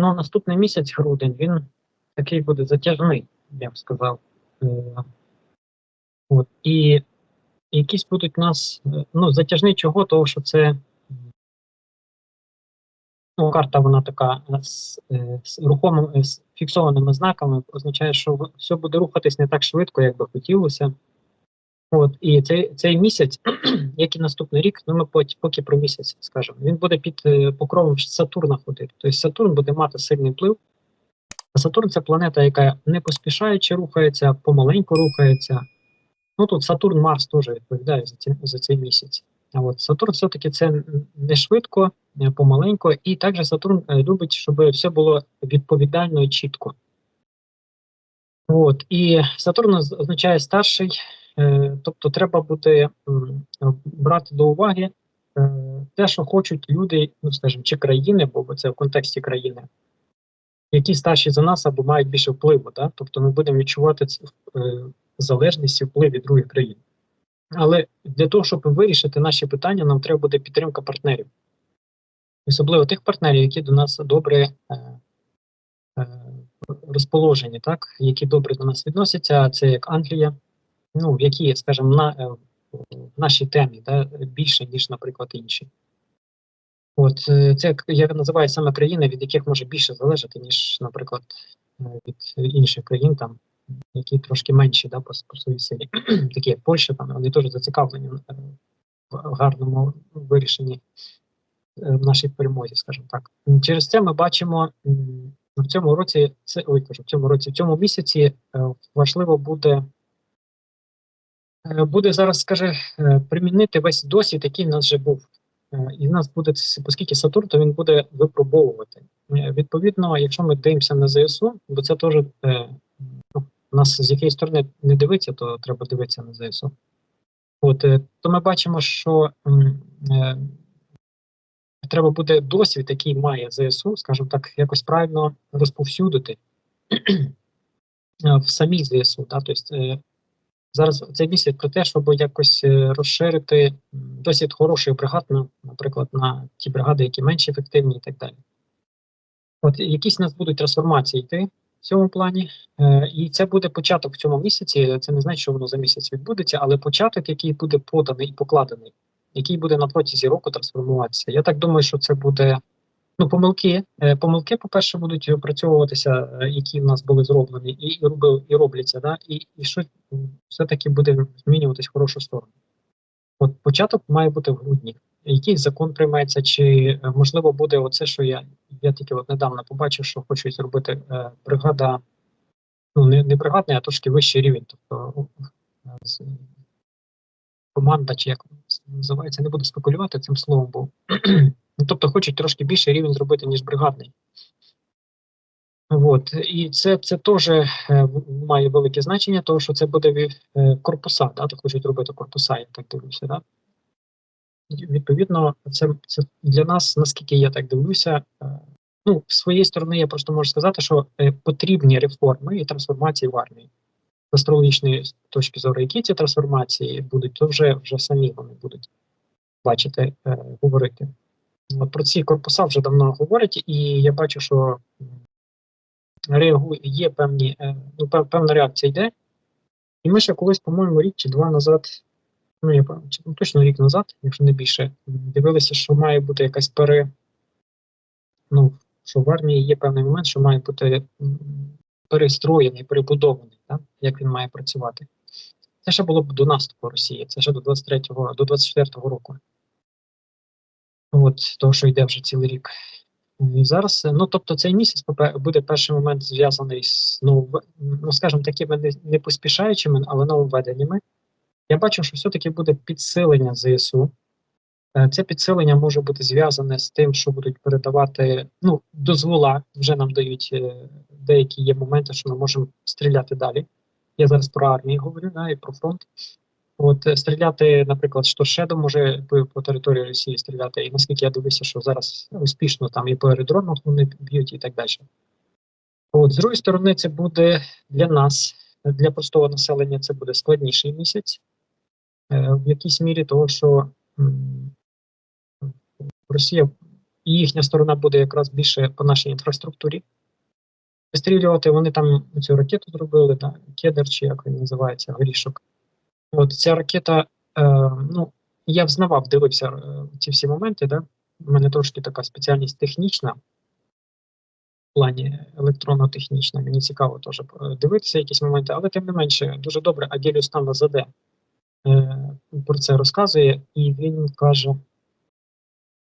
Ну, наступний місяць, грудень, він такий буде затяжний, я б сказав. Е, От, і якісь будуть нас, е, ну, затяжний чого, того, що це ну, карта, вона така е, з, з рухомими, з фіксованими знаками, означає, що все буде рухатись не так швидко, як би хотілося. От, і цей, цей місяць, як і наступний рік, ну ми поки, поки про місяць скажемо, він буде під е, покровом Сатурна ходити. Тобто Сатурн буде мати сильний вплив. А Сатурн це планета, яка не поспішаючи рухається, помаленьку рухається. Ну тут Сатурн, Марс теж відповідає за, ці, за цей місяць. А от Сатурн все-таки це не швидко, е, помаленько, і також Сатурн е, любить, щоб все було відповідально і чітко. От, і Сатурн означає старший, тобто треба буде брати до уваги е, те, що хочуть люди, ну скажімо, чи країни, бо це в контексті країни, які старші за нас або мають більше впливу. Да? Тобто ми будемо відчувати е, залежність і вплив від других країн. Але для того, щоб вирішити наші питання, нам треба буде підтримка партнерів. Особливо тих партнерів, які до нас добре е, е, розположені, так, які добре до нас відносяться, це як Англія, ну, в якій, скажімо, на, е, в нашій темі да, більше, ніж, наприклад, інші. От е, це я називаю саме країни, від яких може більше залежати, ніж, наприклад, е, від інших країн, там, які трошки менші да, по, по своїй силі. Такі як Польща, там вони теж зацікавлені в гарному вирішенні нашій перемозі, скажімо так. Через це ми бачимо в цьому році, це ой, кажу, в цьому році, в цьому місяці важливо буде. Е, Буде зараз, скаже, примінити весь досвід, який в нас вже був. Е, І в нас буде, оскільки Сатурн, то він буде випробовувати. Е, Відповідно, якщо ми дивимося на ЗСУ, бо це теж е, ну, у нас з якої сторони не дивитися, то треба дивитися на ЗСУ. От, то ми бачимо, що е, треба буде досвід, який має ЗСУ, скажімо так, якось правильно розповсюдити в самій ЗСУ. Да? Тобто, е, зараз цей місяць про те, щоб якось е, розширити досвід хороших бригад, наприклад, на ті бригади, які менш ефективні і так далі. От якісь у нас будуть трансформації йти в цьому плані, е, і це буде початок в цьому місяці. Це не значить, що воно за місяць відбудеться, але початок, який буде поданий і покладений, який буде на протязі року трансформуватися. Я так думаю, що це буде ну помилки. Е, помилки, по-перше, будуть опрацьовуватися, е, які в нас були зроблені, і, робили, і робляться, да, і, і що все-таки буде змінюватись в хорошу сторону. От початок має бути в грудні. Якийсь закон прийметься, чи е, можливо буде оце, що я, я тільки от недавно побачив, що хочуть зробити бригада, ну не, не бригадний, а трошки вищий рівень. Тобто команда, чи як називається, не буду спекулювати цим словом, бо ну, тобто хочуть трошки більший рівень зробити, ніж бригадний. От, і це, це теж е, має велике значення, тому що це буде е, корпуса, да, то хочуть робити корпуса, я так дивлюся, да? Відповідно, це, це для нас, наскільки я так дивлюся, е, ну, з своєї сторони, я просто можу сказати, що потрібні реформи і трансформації в армії. З астрологічної точки зору, які ці трансформації будуть, то вже, вже самі вони будуть бачити, е, говорити. Про ці корпуса вже давно говорять, і я бачу, що реагує, є певні, е, ну, пев- певна реакція йде. І ми ще колись, по-моєму, рік чи два назад, ну я пам'ятаю, ну, точно рік назад, якщо не більше, дивилися, що має бути якась пере. Ну, що в армії є певний момент, що має бути перестроєний, перебудований, так? як він має працювати. Це ще було б до наступу Росії, це ще до 23-го, до 24-го року. От, того, що йде вже цілий рік. І зараз, е, ну тобто, цей місяць буде перший момент зв'язаний з новов... ну, скажімо, такими не, не поспішаючими, але нововведеннями. Я бачу, що все-таки буде підсилення ЗСУ. Е, Це підсилення може бути зв'язане з тим, що будуть передавати ну, дозвола, вже нам дають е, деякі є моменти, що ми можемо стріляти далі. Я зараз про армію говорю, да, і про фронт. От е, стріляти, наприклад, що Шедо може по, по території Росії стріляти, і наскільки я дивлюся, що зараз успішно там і по аеродромах вони б'ють і так далі. От, з другої сторони, це буде для нас, для простого населення, це буде складніший місяць е, в якійсь мірі, того, що м, Росія і їхня сторона буде якраз більше по нашій інфраструктурі. Вистрілювати вони там цю ракету зробили, да, кедр, чи як він називається, горішок. От ця ракета, е, ну, я взнавав, дивився е, ці всі моменти, да. У мене трошки така спеціальність технічна, в плані електронно-технічна. Мені цікаво теж е, дивитися якісь моменти, але тим не менше, дуже добре, Аділіус там ЗД е, про це розказує, і він каже: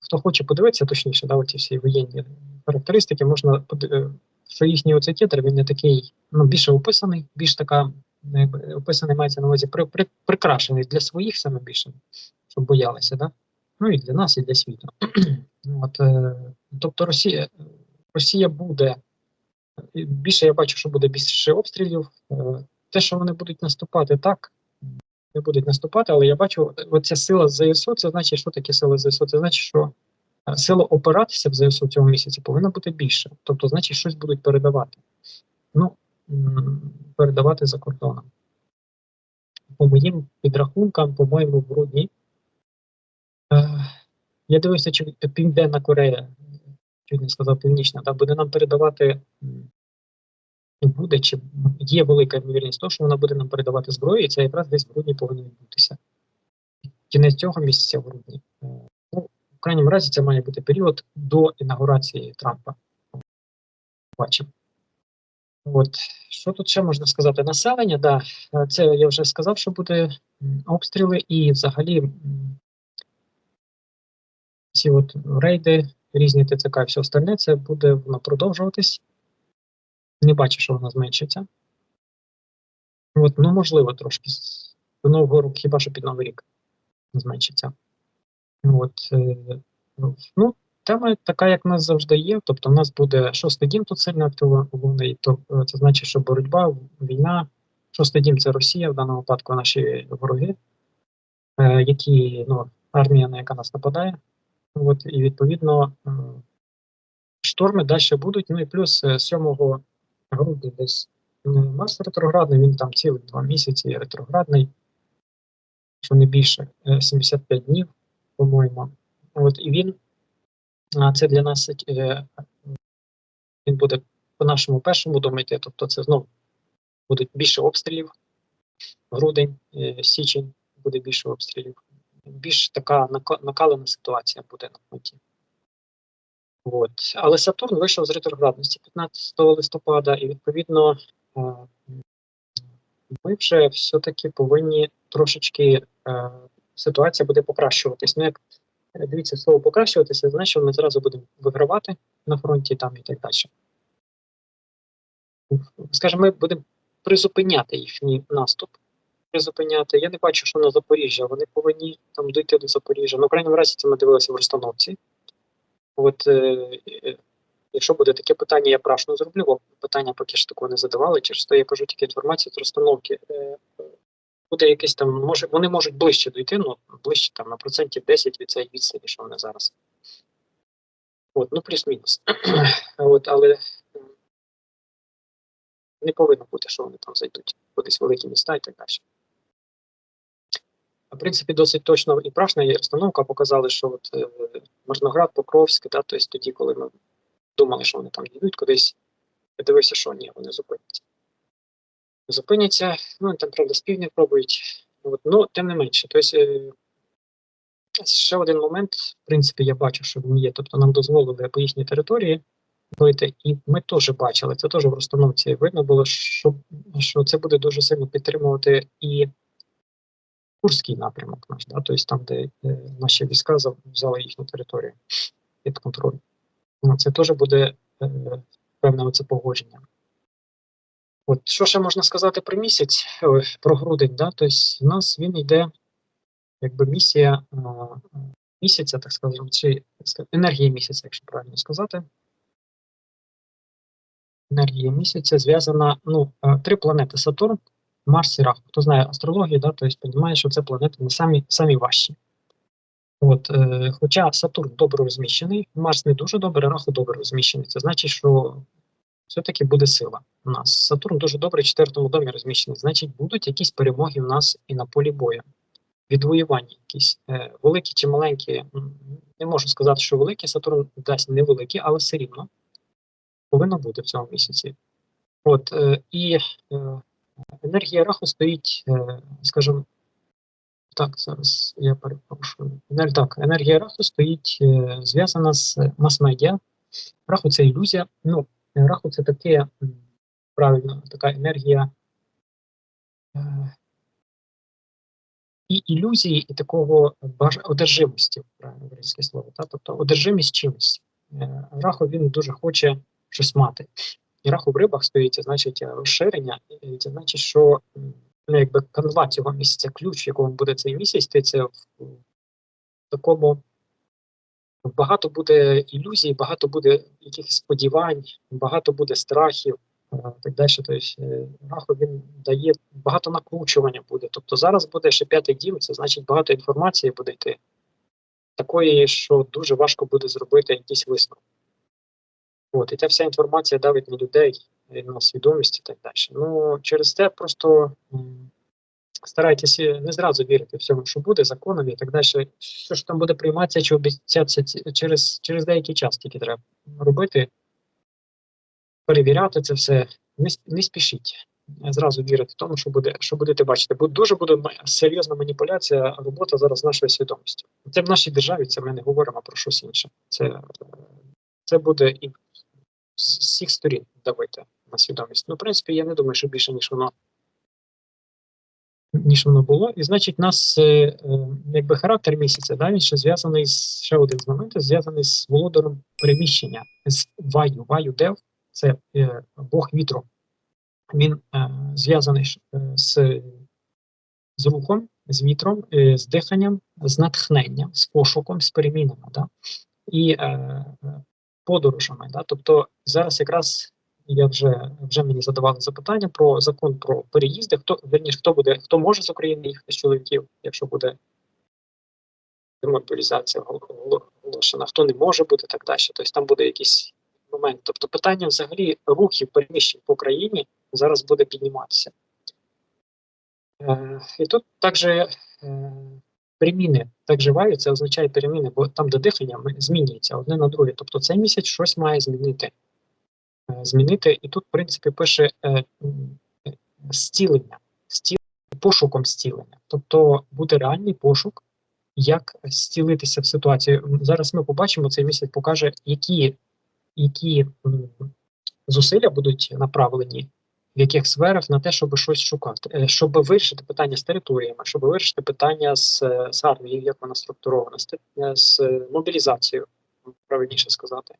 хто хоче подивитися точніше, да, оці всі воєнні характеристики, можна поди- е, що їхній оцей титр, він не такий, ну, більше описаний, більш така, описаний мається на увазі при, при, прикрашений для своїх саме більше, щоб боялися, да? Ну і для нас, і для світу. От, е, тобто Росія, Росія буде більше я бачу, що буде більше обстрілів. Е, Те, що вони будуть наступати, так не будуть наступати, але я бачу, оця сила ЗСУ, це значить, що таке сила ЗСУ? Це значить, що е, сила опиратися в ЗСУ цього місяці повинна бути більше. Тобто, значить, щось будуть передавати. Ну, передавати за кордоном. По моїм підрахункам, по-моєму, в грудні. Е, я дивився, чи Південна Корея, чуть не сказав Північна, да, буде нам передавати. Буде чи є велика ймовірність того, що вона буде нам передавати зброю, і це якраз десь в грудні повинно відбутися. Кінець цього місяця в грудні. Е, Ну, в крайньому разі, це має бути період до інаугурації Трампа. Бачимо. От що тут ще можна сказати? Населення, да, е, це я вже сказав, що буде обстріли, і взагалі ці от рейди, різні ТЦК і все остальне, це буде воно продовжуватись. Не бачу, що вона зменшиться. От, ну, можливо, трошки до Нового року, хіба що під Новий рік зменшиться. От, е, ну, тема така, як в нас завжди є. Тобто, в нас буде шостий дім тут сильно активований, то е, це значить, що боротьба, війна. Шостий дім це Росія, в даному випадку наші вороги, е, які ну, армія, на яка нас нападає. От, і відповідно е, шторми далі будуть. Ну і плюс е, 7 грудня десь Марс ретроградний, він там цілих два місяці ретроградний, що не більше, е, 75 днів, по-моєму. От і він це для нас е, він буде по нашому першому дому тобто це знову буде більше обстрілів. Грудень, е, січень буде більше обстрілів. Більш така нака- накалена ситуація буде на фронті. От. Але Сатурн вийшов з ретроградності 15 листопада, і відповідно е, ми вже все-таки повинні трошечки ситуація буде покращуватись. Ну, як дивіться, слово покращуватися, значить, ми зразу будемо вигравати на фронті там і так далі. Скажімо, ми будемо призупиняти їхній наступ. Призупиняти. Я не бачу, що на Запоріжжя. Вони повинні там дійти до Запоріжжя. Ну, в крайньому разі, це ми дивилися в розстановці. От е, е, якщо буде таке питання, я прашно зроблю, бо питання поки що такого не задавали. Через то я кажу тільки інформацію з розстановки. Е, буде якесь там, може, вони можуть ближче дійти, ну ближче там на процентів 10 від цієї відстані, що вони зараз. От, ну плюс-мінус. От, але не повинно бути, що вони там зайдуть кудись великі міста і так далі. В принципі, досить точно і прашна і розстановка показали, що от е, Мирноград, Покровськ, да, тобто тоді, коли ми думали, що вони там дійдуть кудись, я дивився, що ні, вони зупиняться. Зупиняться, ну там, правда, з півдня пробують. От, ну, тим не менше. Тобто, е, ще один момент, в принципі, я бачу, що він є. Тобто нам дозволили по їхній території бити, і ми теж бачили, це теж в розстановці видно було, що, що це буде дуже сильно підтримувати і Курський напрямок наш, да, тобто там, де е, наші війська взяли їхню територію під контроль. Ну, Це теж буде е, певне оце погодження. От що ще можна сказати про місяць, ой, про грудень, да? Тобто у нас він йде, якби місія е, місяця, так скажемо, чи енергія місяця, якщо правильно сказати. Енергія місяця зв'язана, ну, е, три планети: Сатурн, Марс і Раху. Хто знає астрологію, да, тобто розуміє, що це планети не самі, самі важчі. От, е, хоча Сатурн добре розміщений, Марс не дуже добре, Раху добре розміщений. Це значить, що все-таки буде сила у нас. Сатурн дуже добре в четвертому домі розміщений. Значить, будуть якісь перемоги в нас і на полі бою. відвоювання якісь е, великі чи маленькі. Не можу сказати, що великі Сатурн дасть невеликі, але все рівно повинно бути в цьому місяці. От е, і е, енергія раху стоїть, е, скажімо, так, зараз я перепрошую. Так, енергія раху стоїть е, зв'язана з мас-медіа. Раху це ілюзія. Ну, раху це таке правильно, така енергія е, і ілюзії, і такого баж... одержимості, правильно українське слово. Та? Тобто одержимість чимось. Е, Раху він дуже хоче щось мати. І раху в рибах стоїть, значить е, розширення, і це значить, що ну, якби канва цього місяця, ключ, в якому буде цей місяць, це в такому багато буде ілюзій, багато буде якихось сподівань, багато буде страхів, е, так далі. Тобто е, раху він дає багато накручування буде. Тобто зараз буде ще п'ятий дім, це значить багато інформації буде йти. Такої, що дуже важко буде зробити якийсь висновок. От, і ця вся інформація давить на людей, на свідомість і так далі. Ну, через те просто м, старайтеся не зразу вірити всьому, що буде, законом і так далі. Що ж там буде прийматися чи обіцятися через, через деякий час тільки треба робити, перевіряти це все. Не, не спішіть. Зразу вірити тому, що буде, що будете бачити. Бо дуже буде серйозна маніпуляція, робота зараз нашою свідомістю. Це в нашій державі, це ми не говоримо про щось інше. Це, це буде і з всіх сторін давити на свідомість. Ну, в принципі, я не думаю, що більше, ніж воно ніж воно було. І значить, нас е, е, якби характер місяця, да, він ще зв'язаний з ще один з моментів, зв'язаний з володаром переміщення, з Ваю. Ваю Дев це е, Бог вітру. Він е, зв'язаний е, з, з рухом, з вітром, е, з диханням, з натхненням, з пошуком, з перемінами. Да? І е, подорожами. Да? Тобто зараз якраз я вже вже мені задавали запитання про закон про переїзди. Хто верніше, хто буде, хто може з України їхати з чоловіків, якщо буде гол- оголошена, хто не може бути так далі. Тобто там буде якийсь момент. Тобто питання взагалі рухів переміщень по країні зараз буде підніматися. Е, і тут також е, переміни так живають, це означає переміни, бо там, де дихання змінюється одне на друге. Тобто цей місяць щось має змінити. Змінити. І тут, в принципі, пише е, е, зцілення, зцілення, пошуком зцілення. Тобто буде реальний пошук, як зцілитися в ситуації. Зараз ми побачимо, цей місяць покаже, які, які зусилля будуть направлені. В яких сферах на те, щоб щось шукати, Е, щоб вирішити питання з територіями, щоб вирішити питання з, з армією, як вона структурована, з, мобілізацією, правильніше сказати.